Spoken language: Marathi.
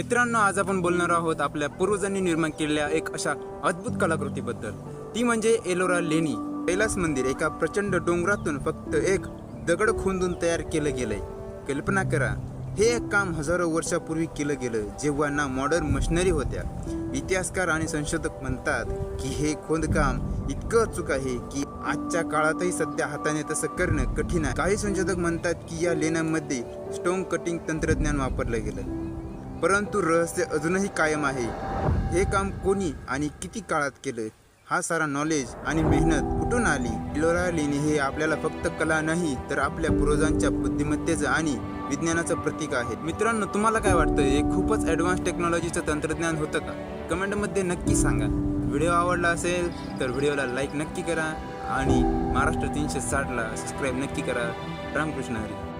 मित्रांनो आज आपण बोलणार आहोत आपल्या पूर्वजांनी निर्माण केलेल्या एक अशा अद्भुत कलाकृतीबद्दल. ती म्हणजे एलोरा लेणी. कैलास मंदिर एका प्रचंड डोंगरातून फक्त एक दगड खोदून तयार केलं गेलंय. कल्पना करा हे एक काम हजारो वर्षापूर्वी केलं गेलं जेव्हा ना मॉडर्न मशिनरी होत्या. इतिहासकार आणि संशोधक म्हणतात की हे खोदकाम इतकं अचूक आहे की आजच्या काळातही सध्या हाताने तसं करणं कठीण आहे. काही संशोधक म्हणतात की या लेण्यांमध्ये स्टोन कटिंग तंत्रज्ञान वापरलं गेलं. परंतु रहस्य अजूनही कायम आहे. हे काम कोणी आणि किती काळात केलं हा सारा नॉलेज आणि मेहनत कुठून आली? इलोरा लेणी हे आपल्याला फक्त कला नाही तर आपल्या पूर्वजांच्या बुद्धिमत्तेचं आणि विज्ञानाचं प्रतीक आहे. मित्रांनो तुम्हाला काय वाटतं हे खूपच ॲडव्हान्स टेक्नॉलॉजीचं तंत्रज्ञान होतं का? कमेंटमध्ये नक्की सांगा. व्हिडिओ आवडला असेल तर व्हिडिओला लाईक नक्की करा आणि महाराष्ट्र तीनशे साठला सबस्क्राईब नक्की करा. रामकृष्ण हरी.